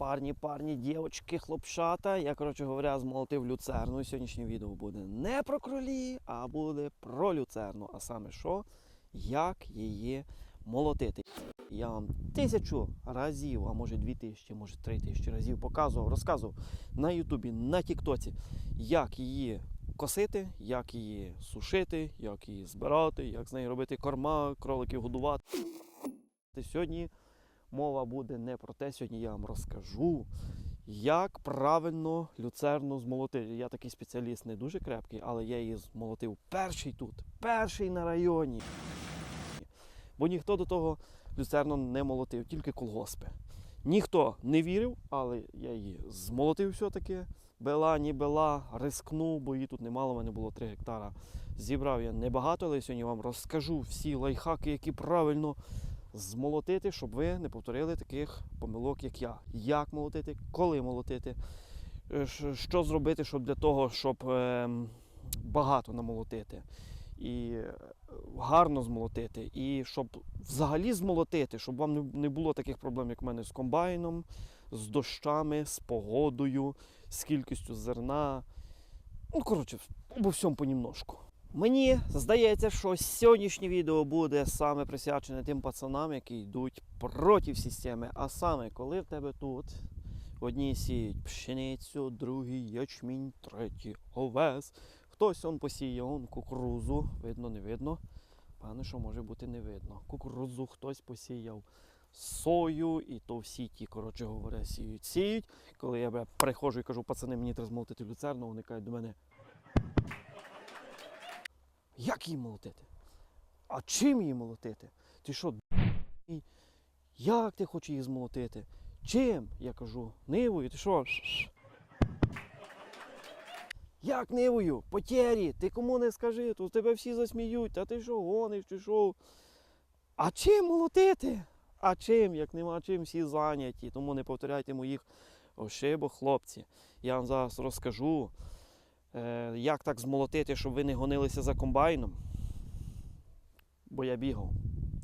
парні, парні, дівчатки, хлопчата. Я, коротше говоря, змолотив люцерну. Сьогоднішнє відео буде не про кролі, а буде про люцерну. А саме що? Як її молотити. Я вам тисячу разів, а може дві тисячі, може три тисячі разів показував, розказував на Ютубі, на Тіктоці, як її косити, як її сушити, як її збирати, як з неї робити корма, кроликів годувати. Сьогодні мова буде не про те, сьогодні я вам розкажу, як правильно люцерну змолотити. Я такий спеціаліст не дуже крепкий, але я її змолотив перший тут, перший на районі. Бо ніхто до того люцерну не молотив, тільки колгоспи. Ніхто не вірив, але я її змолотив все-таки. Бела, ні бела, рискнув, бо її тут немало, в мене було 3 гектара. Зібрав я небагато, але сьогодні вам розкажу всі лайфхаки, які правильно змолотити, щоб ви не повторили таких помилок, як я. Як молотити, коли молотити, е, що зробити, щоб для того, щоб ем, багато намолотити. І е, гарно змолотити, і щоб взагалі змолотити, щоб вам не- було таких проблем, як в мене з комбайном, з дощами, з погодою, з кількістю зерна. Ну, коротше, обо всьому понімножку. Мені здається, що сьогоднішнє відео буде саме присвячене тим пацанам, які йдуть проти системи. А саме, коли в тебе тут одні сіють пшеницю, другі ячмінь, треті овес, хтось он посіє он кукурузу, видно, не видно. Певне, що може бути не видно. Кукурудзу хтось посіяв, сою, і то всі ті, коротше говоря, сіють, сіють. Коли я приходжу і кажу, пацани, мені треба змолотити люцерну, вони кажуть до мене. Як її молотити? А чим її молотити? Ти що, як ти хочеш її змолотити? Чим? Я кажу, нивою, ти що? Як нивою? Потєрі, ти кому не скажи, то тебе всі засміють, а ти що гониш, чи що? А чим молотити? А чим, як нема чим, всі зайняті. Тому не повторяйте моїх ошибок, хлопці. Я вам зараз розкажу, як так змолотити, щоб ви не гонилися за комбайном. Бо я бігав.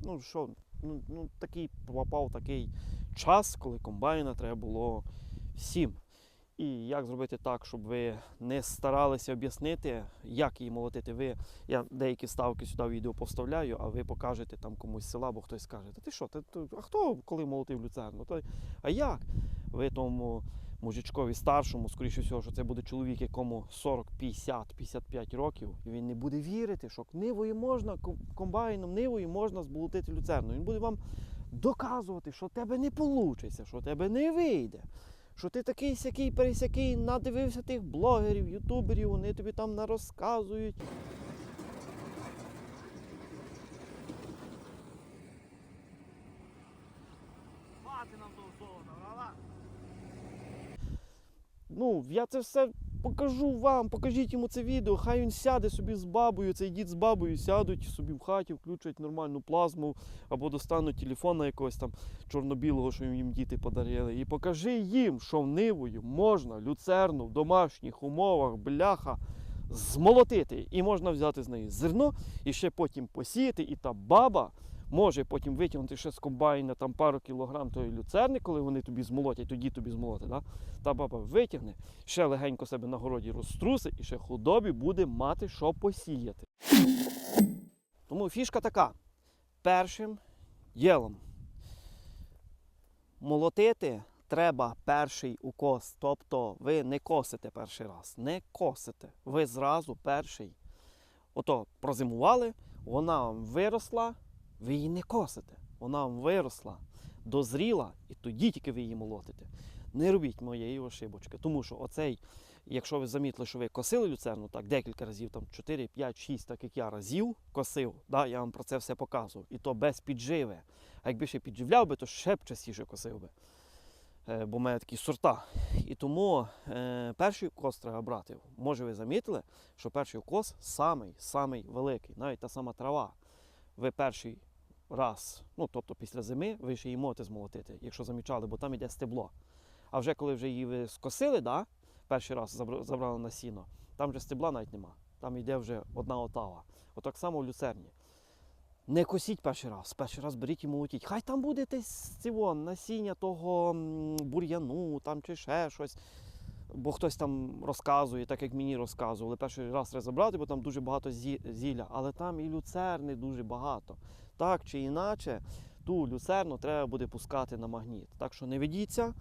Ну що, ну, ну такий попав такий час, коли комбайна треба було всім. І як зробити так, щоб ви не старалися об'яснити, як її молотити. Ви, я деякі ставки сюди в відео поставляю, а ви покажете там комусь села, бо хтось скаже, ти що, ти- а хто коли молотив люцерну? А як? Ви тому мужичкові старшому, скоріше всього, що це буде чоловік, якому 40, 50, 55 років, і він не буде вірити, що нивою можна, комбайном, нивою можна зболотити люцерну. Він буде вам доказувати, що тебе не вийде, що тебе не вийде. Що ти такий сякий пересякий, надивився тих блогерів, ютуберів, вони тобі там нарозказують. Хвати нам того золота, правда? Ну, я це все покажу вам, покажіть йому це відео, хай він сяде собі з бабою, цей дід з бабою сядуть собі в хаті, включать нормальну плазму або достануть телефона якогось там чорно-білого, що їм діти подарили. І покажи їм, що нивою можна люцерну в домашніх умовах, бляха, змолотити. І можна взяти з неї зерно і ще потім посіяти, і та баба. Може потім витягнути ще з комбайна там пару кілограм тої люцерни, коли вони тобі змолотять, тоді тобі змолоти. Да? Та баба витягне, ще легенько себе на городі розтрусить і ще худобі буде мати що посіяти. Тому фішка така. Першим ділом молотити треба перший укос. Тобто ви не косите перший раз, не косите. Ви зразу перший. Ото прозимували, вона виросла, ви її не косите. Вона вам виросла, дозріла, і тоді тільки ви її молотите. Не робіть моєї ошибочки, тому що оцей, якщо ви замітили, що ви косили люцерну, так декілька разів, там 4, 5, 6, так як я разів косив, да, я вам про це все показував, і то без підживи. А якби ще підживляв би, то ще б частіше косив би. Е, бо в мене такі сорта. І тому е, перший укос треба брати. Може, ви замітили, що перший укос самий, самий великий, навіть та сама трава. Ви перший раз, ну тобто після зими, ви ще її можете змолотити, якщо замічали, бо там йде стебло. А вже коли вже її ви скосили, да, перший раз забрали на сіно, там вже стебла навіть нема. Там йде вже одна отава. Отак само в люцерні. Не косіть перший раз, перший раз беріть і молотіть. Хай там буде десь цивон, насіння того бур'яну там чи ще щось. Бо хтось там розказує, так як мені розказували. Перший раз треба забрати, бо там дуже багато зілля, але там і люцерни дуже багато. Так чи інакше, ту люцерну треба буде пускати на магніт. Так що не ведіться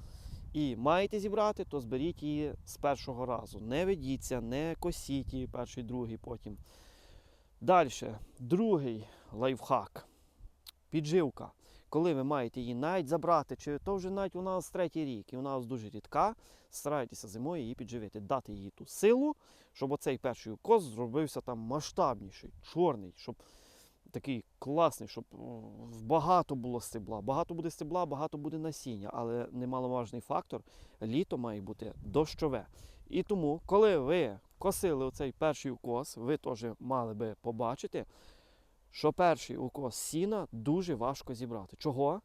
і маєте зібрати, то зберіть її з першого разу. Не ведіться, не косіть її перший, другий потім. Далі, другий лайфхак. Підживка. Коли ви маєте її навіть забрати, чи то вже навіть у нас третій рік, і вона у нас дуже рідка, старайтеся зимою її підживити, дати їй ту силу, щоб оцей перший укос зробився там масштабніший, чорний, щоб такий класний, щоб багато було стебла. Багато буде стебла, багато буде насіння, але немаловажний фактор літо має бути дощове. І тому, коли ви косили оцей перший укос, ви теж мали би побачити, що перший укос сіна дуже важко зібрати. Чого?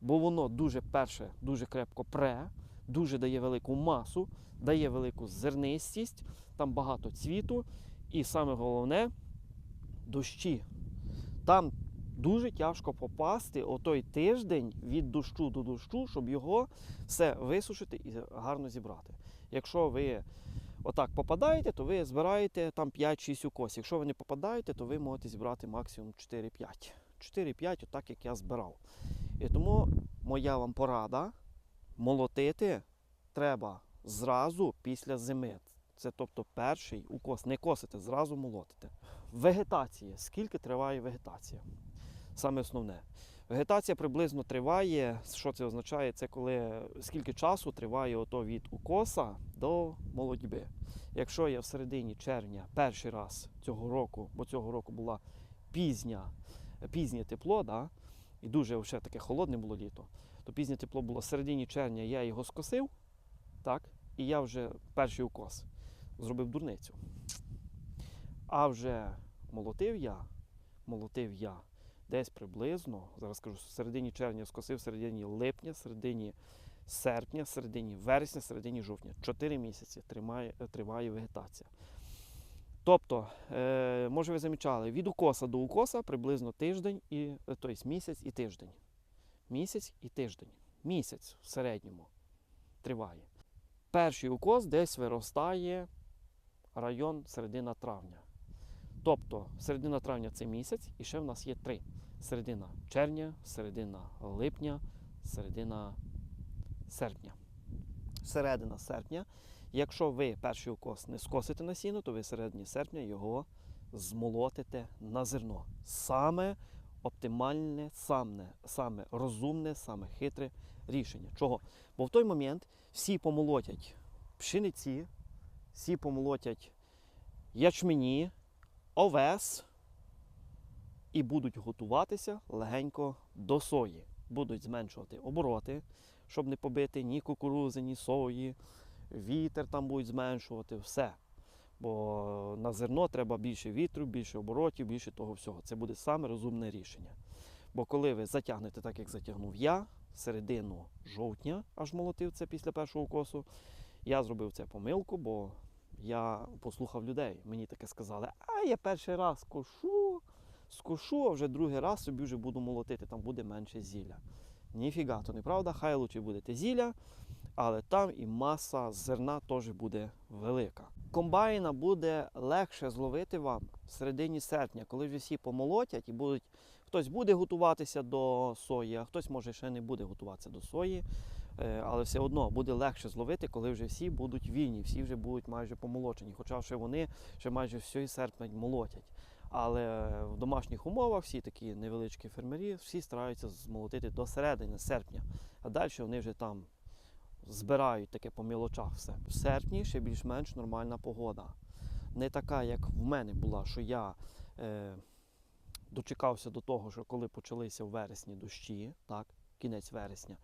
Бо воно дуже перше, дуже крепко пре, дуже дає велику масу, дає велику зернистість, там багато цвіту, і саме головне дощі. Там дуже тяжко попасти о той тиждень від дощу до дощу, щоб його все висушити і гарно зібрати. Якщо ви отак попадаєте, то ви збираєте там 5-6 укосів. Якщо ви не попадаєте, то ви можете зібрати максимум 4-5. 4-5, отак як я збирав. І тому моя вам порада молотити треба зразу після зими. Це тобто перший укос. Не косите, зразу молотите. Вегетація. Скільки триває вегетація? Саме основне. Вегетація приблизно триває. Що це означає? Це коли скільки часу триває ото від укоса до молодьби. Якщо я в середині червня перший раз цього року, бо цього року була пізня, пізнє тепло, да? і дуже ще таке холодне було літо, то пізнє тепло було в середині червня, я його скосив, так? і я вже перший укос зробив дурницю. А вже молотив я, молотив я десь приблизно, зараз скажу, в середині червня скосив, в середині липня, в середині серпня, в середині вересня, в середині жовтня. Чотири місяці тримає, триває вегетація. Тобто, е, може ви замічали, від укоса до укоса приблизно тиждень, і, е, тобто місяць і тиждень. Місяць і тиждень. Місяць в середньому триває. Перший укос десь виростає район середина травня. Тобто середина травня це місяць, і ще в нас є три: середина червня, середина липня, середина серпня. Середина серпня. Якщо ви перший укос не скосите на сіно, то ви середині серпня його змолотите на зерно. Саме оптимальне, саме, саме розумне, саме хитре рішення. Чого? Бо в той момент всі помолотять пшениці, всі помолотять ячмені, овес і будуть готуватися легенько до сої. Будуть зменшувати обороти, щоб не побити ні кукурузи, ні сої. Вітер там будуть зменшувати, все. Бо на зерно треба більше вітру, більше оборотів, більше того всього. Це буде саме розумне рішення. Бо коли ви затягнете так, як затягнув я, середину жовтня, аж молотив це після першого косу, я зробив це помилку, бо я послухав людей. Мені таке сказали, а я перший раз кошу, скошу, а вже другий раз собі вже буду молотити, там буде менше зілля. Ніфіга, то неправда, хай лучше будете зілля, але там і маса зерна теж буде велика. Комбайна буде легше зловити вам в середині серпня, коли вже всі помолотять і будуть. Хтось буде готуватися до сої, а хтось може ще не буде готуватися до сої. Е, Але все одно буде легше зловити, коли вже всі будуть вільні, всі вже будуть майже помолочені. Хоча ще вони ще майже всій серпень молотять. Але в домашніх умовах всі такі невеличкі фермері, всі стараються змолотити до середини серпня. А далі вони вже там збирають таке по мілочах все. В серпні ще більш-менш нормальна погода. Не така, як в мене була, що я е, дочекався до того, що коли почалися в вересні дощі, так, кінець вересня,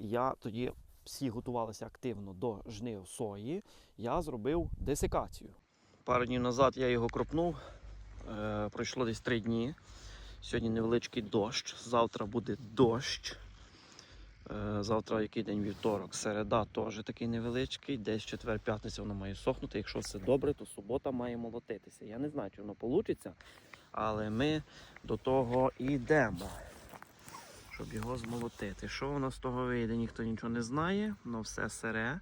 я тоді всі готувалися активно до жнив сої, я зробив десикацію. Пару днів назад я його кропнув, е, пройшло десь три дні. Сьогодні невеличкий дощ, завтра буде дощ. Е, Завтра який день вівторок, середа теж такий невеличкий, десь четвер, п'ятниця воно має сохнути. Якщо все добре, то субота має молотитися. Я не знаю, чи воно вийде, Але ми до того йдемо, щоб його змолотити. Що воно з того вийде, ніхто нічого не знає, воно все сире.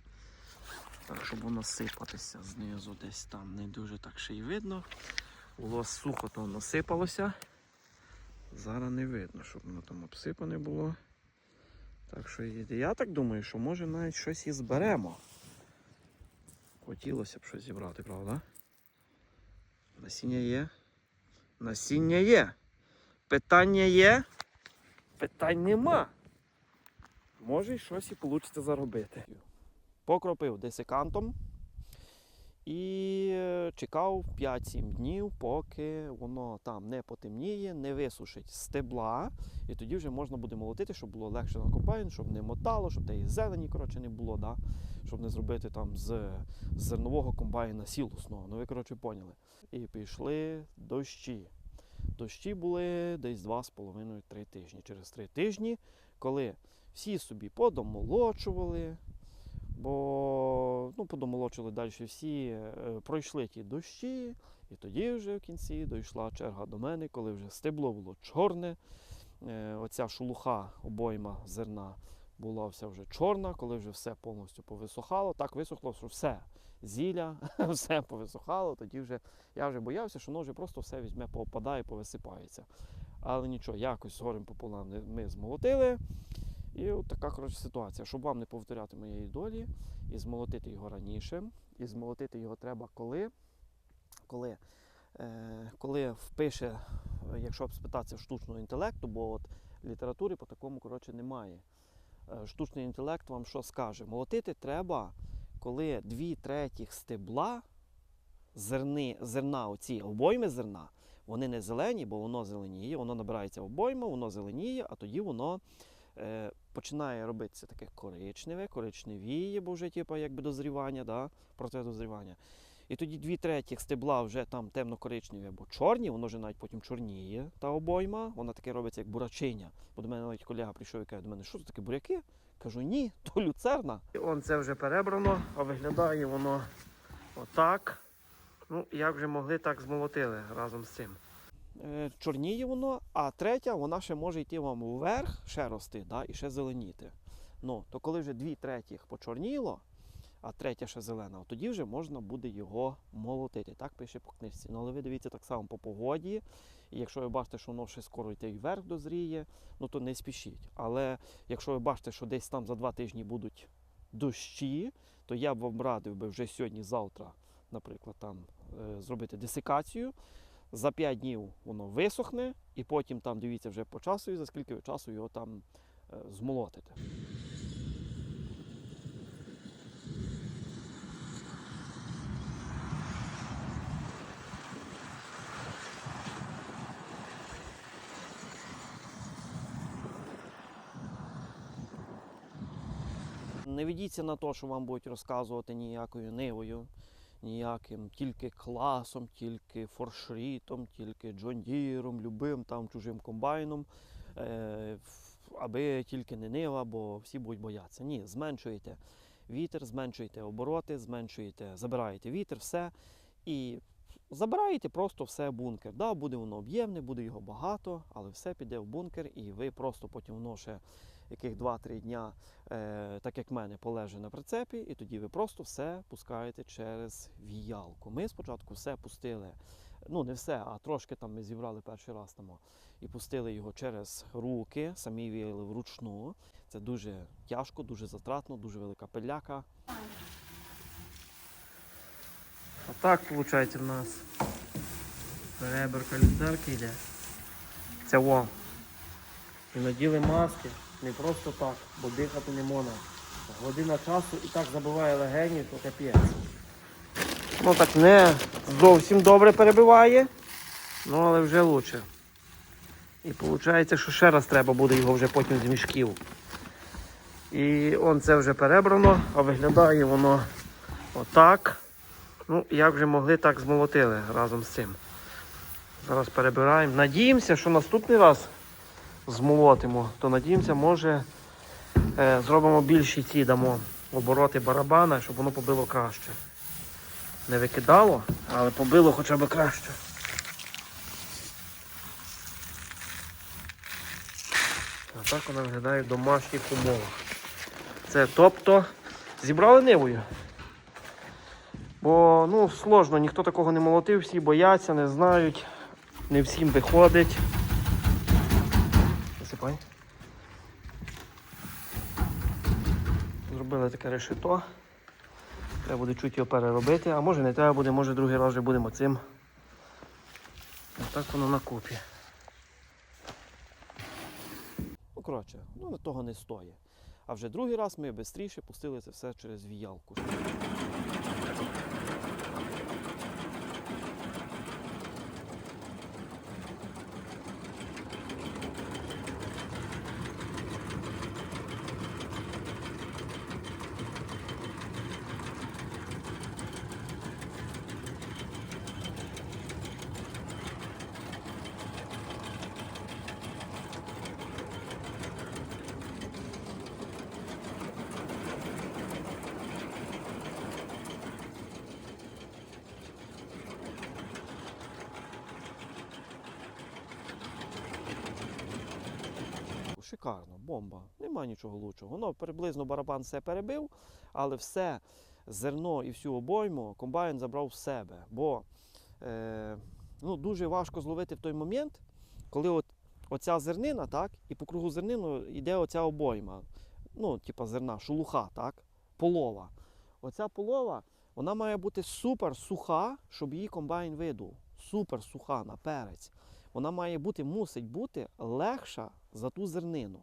Так, щоб воно сипатися знизу десь там не дуже так ще й видно. Було сухо, то воно сипалося. Зараз не видно, щоб воно там обсипане було. Так що я так думаю, що може навіть щось і зберемо. Хотілося б щось зібрати, правда? Насіння є. Насіння є. Питання є. Питань нема. Може й щось і вийде заробити. Покропив десикантом і е, чекав 5-7 днів, поки воно там не потемніє, не висушить стебла. І тоді вже можна буде молотити, щоб було легше на комбайн, щоб не мотало, щоб тієї зелені коротше, не було, да? щоб не зробити там з з зернового комбайна сілосного. Ну ви коротше поняли. І пішли дощі. Дощі були десь 2,5-3 тижні. Через 3 тижні, коли всі собі подомолочували, бо ну, подомолочили далі всі, е, пройшли ті дощі, і тоді вже в кінці дійшла черга до мене, коли вже стебло було чорне. Е, оця шелуха обойма зерна була вся вже чорна, коли вже все повністю повисохало. Так висохло, що все зілля, все повисохало. Тоді вже я вже боявся, що воно вже просто все візьме, поопадає, повисипається. Але нічого, якось горем пополам ми змолотили. І от така коротше, ситуація. Щоб вам не повторяти моєї долі і змолотити його раніше. І змолотити його треба коли? Коли, е, коли впише, е, якщо спитатися штучного інтелекту, бо от літератури по такому коротше немає. Е, штучний інтелект вам що скаже? Молотити треба, коли дві третіх стебла зерни, зерна, оці обойми зерна, вони не зелені, бо воно зеленіє, воно набирається обойма, воно зеленіє, а тоді воно е, починає робитися таке коричневе, коричневіє, бо вже типу, якби дозрівання, да, процес дозрівання. І тоді дві третіх стебла вже там темно-коричневі або чорні, воно вже навіть потім чорніє, та обойма, вона таке робиться як бурачиня. Бо до мене навіть колега прийшов і каже до мене, що це таке буряки? Кажу, ні, то люцерна. І он це вже перебрано, а виглядає воно отак. Ну, як вже могли, так змолотили разом з цим. Е, чорніє воно, а третя, вона ще може йти вам вверх, ще рости, да, і ще зеленіти. Ну, то коли вже дві третіх почорніло, а третя ще зелена, тоді вже можна буде його молотити. Так пише по книжці. Ну, але ви дивіться так само по погоді. І якщо ви бачите, що воно ще скоро і вверх дозріє, ну то не спішіть. Але якщо ви бачите, що десь там за два тижні будуть дощі, то я б вам радив би вже сьогодні-завтра, наприклад, там е, зробити десикацію. За 5 днів воно висохне, і потім там дивіться вже по часу, за скільки часу його там е, змолотите. Ведіться на те, що вам будуть розказувати ніякою нивою, ніяким тільки класом, тільки форшрітом, тільки джондіром, любим там чужим комбайном, е, аби тільки не нива, бо всі будуть боятися. Ні, зменшуєте вітер, зменшуєте обороти, зменшуєте, забираєте вітер, все. І забираєте просто все в бункер. Да, буде воно об'ємне, буде його багато, але все піде в бункер, і ви просто потім воно ще яких 2-3 дня, е, так як мене, полеже на прицепі, і тоді ви просто все пускаєте через віялку. Ми спочатку все пустили, ну не все, а трошки там ми зібрали перший раз там, і пустили його через руки, самі віяли вручну. Це дуже тяжко, дуже затратно, дуже велика пиляка. А так виходить в нас перебірка люцерки йде. Це во. І наділи маски не просто так, бо дихати не можна. Година часу і так забиває легені, то капець. Ну так не зовсім добре перебиває, ну але вже краще. І виходить, що ще раз треба буде його вже потім з мішків. І он це вже перебрано, а виглядає воно отак. Ну, як вже могли, так змолотили разом з цим. Зараз перебираємо. Надіємося, що наступний раз змолотимо, то надіємося, може е, зробимо більші ці дамо обороти барабана, щоб воно побило краще. Не викидало, але побило хоча б краще. А так вона виглядає в домашніх умовах. Це тобто зібрали нивою. Бо ну, сложно, ніхто такого не молотив, всі бояться, не знають, не всім виходить. Засипай. Зробили таке решето. Треба буде чуть його переробити, а може не треба буде, може другий раз вже будемо цим. Отак воно на купі. Ну, коротше, ну того не стоїть. А вже другий раз ми швидше пустили це все через віялку. Шикарно, бомба. Нема нічого лучшого. Воно приблизно барабан все перебив, але все зерно і всю обойму комбайн забрав в себе. Бо е, ну, дуже важко зловити в той момент, коли от, оця зернина, так, і по кругу зернину йде оця обойма. Ну, типа зерна, шелуха, так, полова. Оця полова, вона має бути супер суха, щоб її комбайн видув. Супер суха на перець вона має бути, мусить бути легша за ту зернину.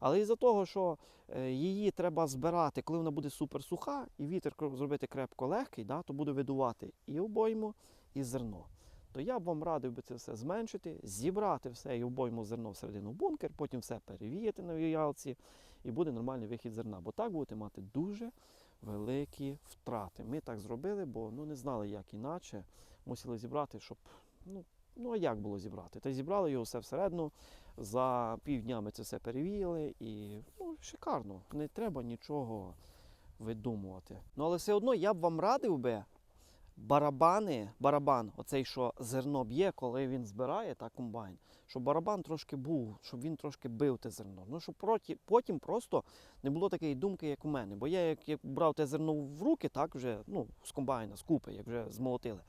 Але із-за того, що е, її треба збирати, коли вона буде супер суха, і вітер зробити крепко легкий, да, то буде видувати і обойму, і зерно. То я б вам радив би це все зменшити, зібрати все і обойму зерно всередину бункер, потім все перевіяти на віялці, і буде нормальний вихід зерна. Бо так будете мати дуже великі втрати. Ми так зробили, бо ну, не знали, як іначе. Мусили зібрати, щоб ну, Ну а як було зібрати? Та зібрали його все всередину. За півдня ми це все перевіяли і ну, шикарно. Не треба нічого видумувати. Ну але все одно я б вам радив би барабани, барабан, оцей, що зерно б'є, коли він збирає та комбайн, щоб барабан трошки був, щоб він трошки бив те зерно. Ну щоб проті, потім просто не було такої думки, як у мене. Бо я як, як брав те зерно в руки, так вже ну, з комбайна, з купи, як вже змолотили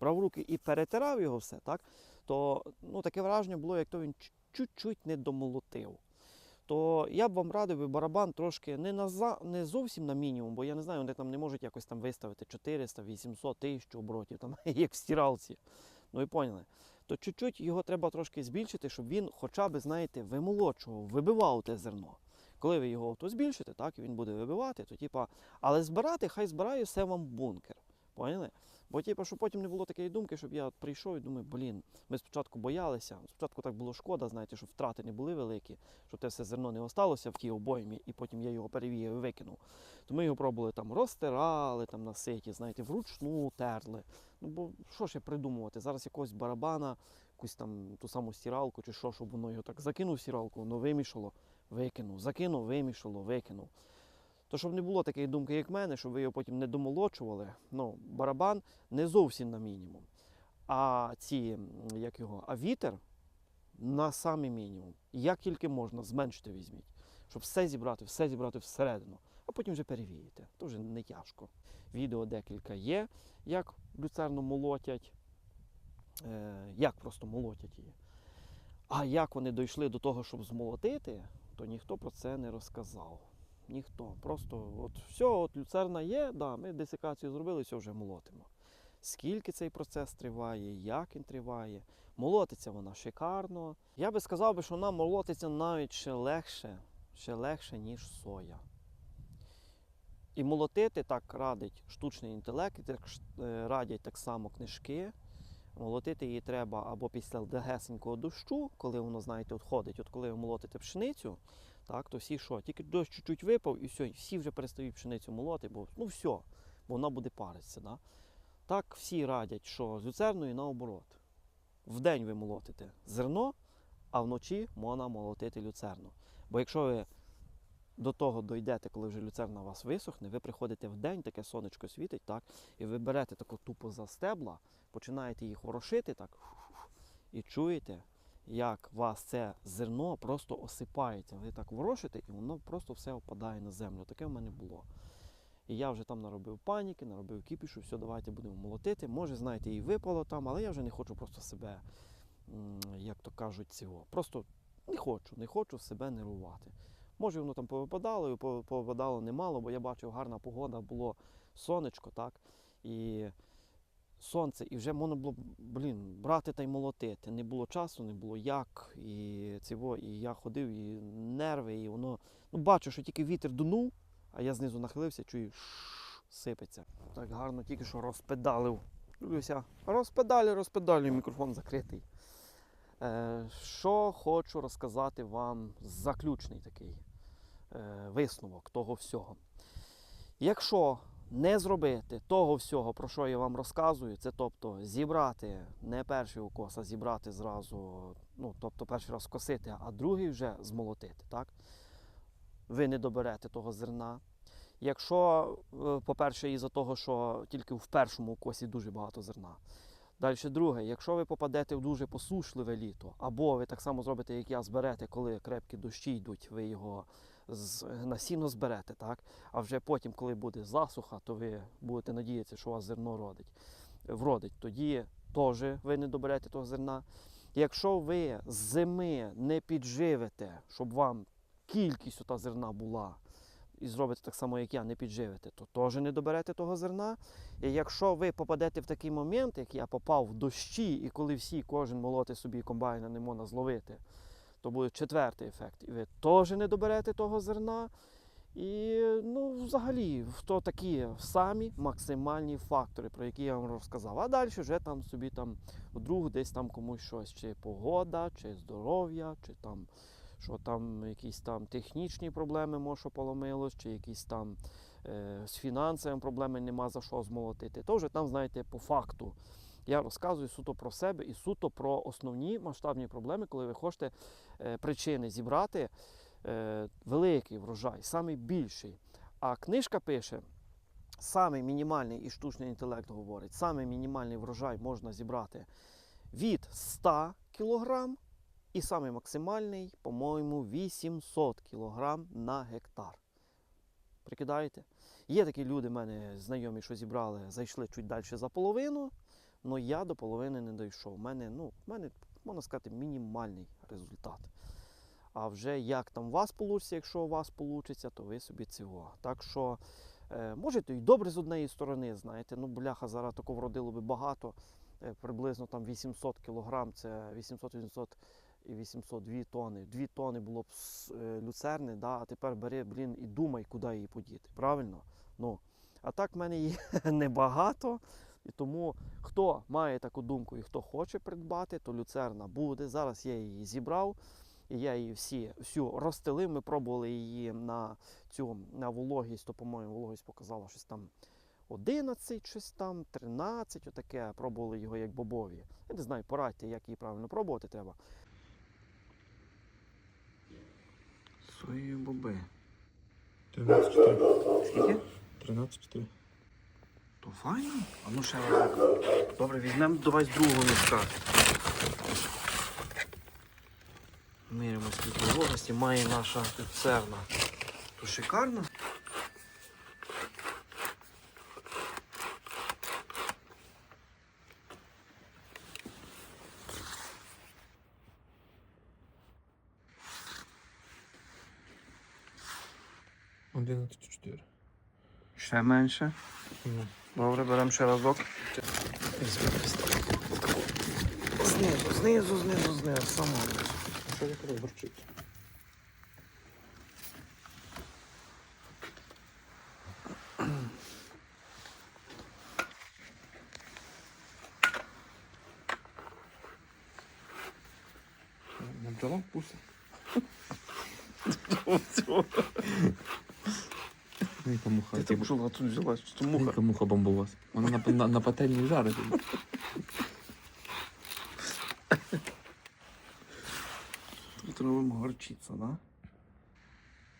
брав руки і перетирав його все, так, то ну, таке враження було, як то він чу- чуть-чуть не домолотив. То я б вам радив барабан трошки не, на, за- не зовсім на мінімум, бо я не знаю, вони там не можуть якось там виставити 400, 800, 1000 оборотів, там, як в стиралці. Ну і поняли. То чуть-чуть його треба трошки збільшити, щоб він хоча б, знаєте, вимолочував, вибивав те зерно. Коли ви його то збільшите, так, він буде вибивати, то типа, але збирати, хай збирає все вам бункер. Поняли? Бо типу, щоб потім не було такої думки, щоб я от прийшов і думаю, блін, ми спочатку боялися. Спочатку так було шкода, знаєте, щоб втрати не були великі, щоб те все зерно не осталося в тій обоймі, і потім я його перевіяв і викинув. То ми його пробували там розтирали там на ситі, знаєте, вручну терли. Ну бо що ще придумувати? Зараз якогось барабана, якусь там ту саму стиралку чи що, щоб воно його так закинув в стиралку, воно вимішало, викинув, закинув, вимішало, викинув. То щоб не було такої думки, як в мене, щоб ви його потім не домолочували. Ну, барабан не зовсім на мінімум. А ці, як його, а вітер на самий мінімум. Як тільки можна, зменшити візьміть. Щоб все зібрати, все зібрати всередину, а потім вже перевієте. То вже не тяжко. Відео декілька є, як люцерну молотять, е, як просто молотять її. А як вони дійшли до того, щоб змолотити, то ніхто про це не розказав. Ніхто. Просто от все, от люцерна є, да, ми десикацію зробили, все вже молотимо. Скільки цей процес триває, як він триває. Молотиться вона шикарно. Я би сказав, що вона молотиться навіть ще легше, ще легше, ніж соя. І молотити так радить штучний інтелект, так е, радять так само книжки. Молотити її треба або після легесенького дощу, коли воно, знаєте, от ходить. От коли ви молотите пшеницю, так, то всі що? Тільки дощ чуть-чуть випав і все, всі вже перестають пшеницю молоти, бо ну все, бо вона буде паритися. Да? Так всі радять, що з люцерною наоборот. Вдень ви молотите зерно, а вночі можна молотити люцерну. Бо якщо ви до того дойдете, коли вже люцерна у вас висохне, ви приходите в день, таке сонечко світить, так, і ви берете таку тупо за стебла, починаєте їх ворошити так, і чуєте, як вас це зерно просто осипається. Ви так ворошите, і воно просто все опадає на землю. Таке в мене було. І я вже там наробив паніки, наробив кіпішу, все, давайте будемо молотити. Може, знаєте, і випало там, але я вже не хочу просто себе, як то кажуть, цього. Просто не хочу, не хочу себе нервувати. Може, воно там повипадало, і повипадало немало, бо я бачив, гарна погода, було сонечко, так? І сонце, і вже можна було, блін, брати та й молотити. Не було часу, не було як. І цього, і я ходив, і нерви, і воно. Ну, бачу, що тільки вітер дунув, а я знизу нахилився, чую, сипеться. Так гарно тільки що розпедалив. Дивлюся, розпедалю, розпедалю, мікрофон закритий. Е, що хочу розказати вам заключний такий е, висновок того всього. Якщо не зробити того всього, про що я вам розказую, це тобто зібрати не перший укос, а зібрати зразу, ну тобто перший раз косити, а другий вже змолотити, так? Ви не доберете того зерна. Якщо, е, по-перше, із-за того, що тільки в першому укосі дуже багато зерна. Далі друге, якщо ви попадете в дуже посушливе літо, або ви так само зробите, як я, зберете, коли крепкі дощі йдуть, ви його з, на сіно зберете, так? а вже потім, коли буде засуха, то ви будете надіятися, що у вас зерно родить, вродить. Тоді теж ви не доберете того зерна. Якщо ви з зими не підживите, щоб вам кількість ота зерна була, і зробите так само, як я, не підживите, то теж не доберете того зерна. І якщо ви попадете в такий момент, як я попав в дощі, і коли всі, кожен молоти собі комбайна не можна зловити, то буде четвертий ефект. І ви теж не доберете того зерна. І ну, взагалі, то такі самі максимальні фактори, про які я вам розказав. А далі вже там собі там вдруг десь там комусь щось, чи погода, чи здоров'я, чи там що там якісь там технічні проблеми, може, поломилось, чи якісь там е, з фінансовими проблеми нема за що змолотити. То вже там, знаєте, по факту. Я розказую суто про себе і суто про основні масштабні проблеми, коли ви хочете е, причини зібрати е, великий врожай, самий більший. А книжка пише, самий мінімальний і штучний інтелект говорить, самий мінімальний врожай можна зібрати від 100 кг і самий максимальний, по-моєму, 800 кг на гектар. Прикидаєте? Є такі люди, в мене знайомі, що зібрали, зайшли чуть далі за половину, але я до половини не дійшов. У мене, ну, в мене, можна сказати, мінімальний результат. А вже як там у вас вийде, якщо у вас вийде, то ви собі цього. Так що, е, може, то і добре з однієї сторони, знаєте, ну, бляха, зараз такого вродило би багато, е, приблизно там 800 кг, це 800-800 і 802 тони. 2 тони було б е, люцерни, да, а тепер бери, блін, і думай, куди її подіти. Правильно? Ну, а так в мене її небагато. І тому хто має таку думку і хто хоче придбати, то люцерна буде. Зараз я її зібрав. І я її всі, всю розстелив. Ми пробували її на цю на вологість, то, по-моєму, вологість показала щось там 11, щось там, 13, отаке. Пробували його як бобові. Я не знаю, порадьте, як її правильно пробувати треба. Свої боби. 13-4. Скільки? 13-4. То файно. А ну ще разок. Добре, візьмемо давай з другого мішка. Міряємо скільки вологості має наша люцерна. То шикарно. Одинадцять чотири. Ще менше. Ну, Добре, беремо ще разок. Знизу, знизу, знизу, знизу, само. що як розборчить? На Яка муха. Ти так тут взялась, що муха. Яка муха бомбовась. Вона на, на, на пательні жарить. Тут робимо горчиця, да?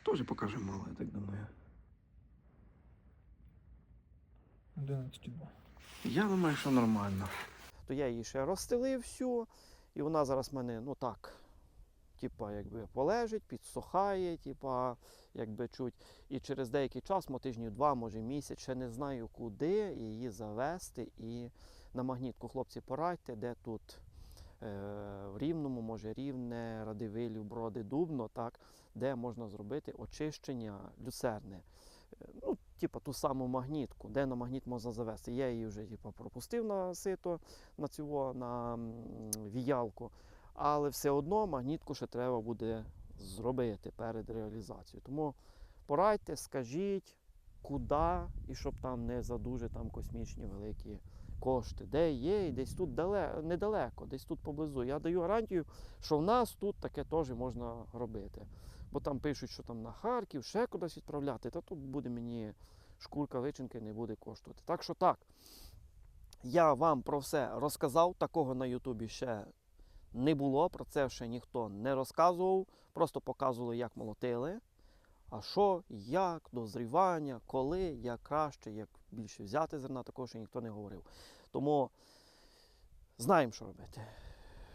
Тоже покажемо мало, я так думаю. 11,2. Я думаю, що нормально. То я її ще розстелив всю, І вона зараз в мене, ну так, типа, якби полежить, підсухає, типа, якби чуть. І через деякий час, мо тижнів два, може місяць, ще не знаю, куди її завести. І на магнітку, хлопці, порадьте, де тут е, в Рівному, може Рівне, Радивилів, Броди, Дубно, так, де можна зробити очищення люцерни. Е, Ну, типа ту саму магнітку, де на магніт можна завести. Я її вже типа, пропустив на сито, на цього, на віялку. Але все одно магнітку ще треба буде зробити перед реалізацією. Тому порадьте, скажіть, куди, і щоб там не за дуже там космічні великі кошти. Де є, і десь тут дале, недалеко, десь тут поблизу. Я даю гарантію, що в нас тут таке теж можна робити. Бо там пишуть, що там на Харків, ще кудись відправляти, та тут буде мені шкурка личинки не буде коштувати. Так що так, я вам про все розказав, такого на Ютубі ще не було, про це ще ніхто не розказував, просто показували, як молотили. А що, як, дозрівання, коли, як краще, як більше взяти зерна, такого ще ніхто не говорив. Тому знаємо, що робити.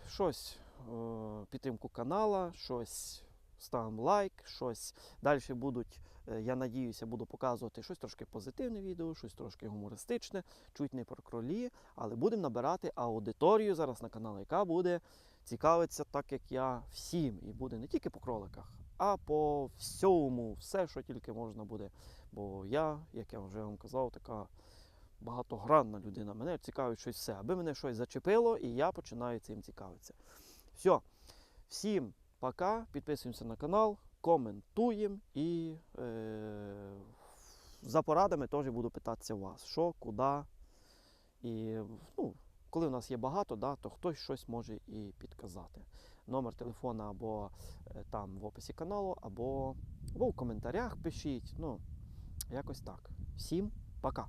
Щось е, підтримку канала, щось ставимо лайк, щось далі будуть, е, я надіюся, буду показувати щось трошки позитивне відео, щось трошки гумористичне, чуть не про кролі, але будемо набирати аудиторію зараз на канал, яка буде цікавитися так, як я всім. І буде не тільки по кроликах, а по всьому, все, що тільки можна буде. Бо я, як я вже вам казав, така багатогранна людина. Мене цікавить щось все, аби мене щось зачепило, і я починаю цим цікавитися. Все. Всім пока. Підписуємося на канал, коментуємо і е, за порадами теж буду питатися вас, що, куди. І ну, коли в нас є багато, да, то хтось щось може і підказати. Номер телефона або е, там в описі каналу, або, або в коментарях пишіть. Ну, якось так. Всім пока.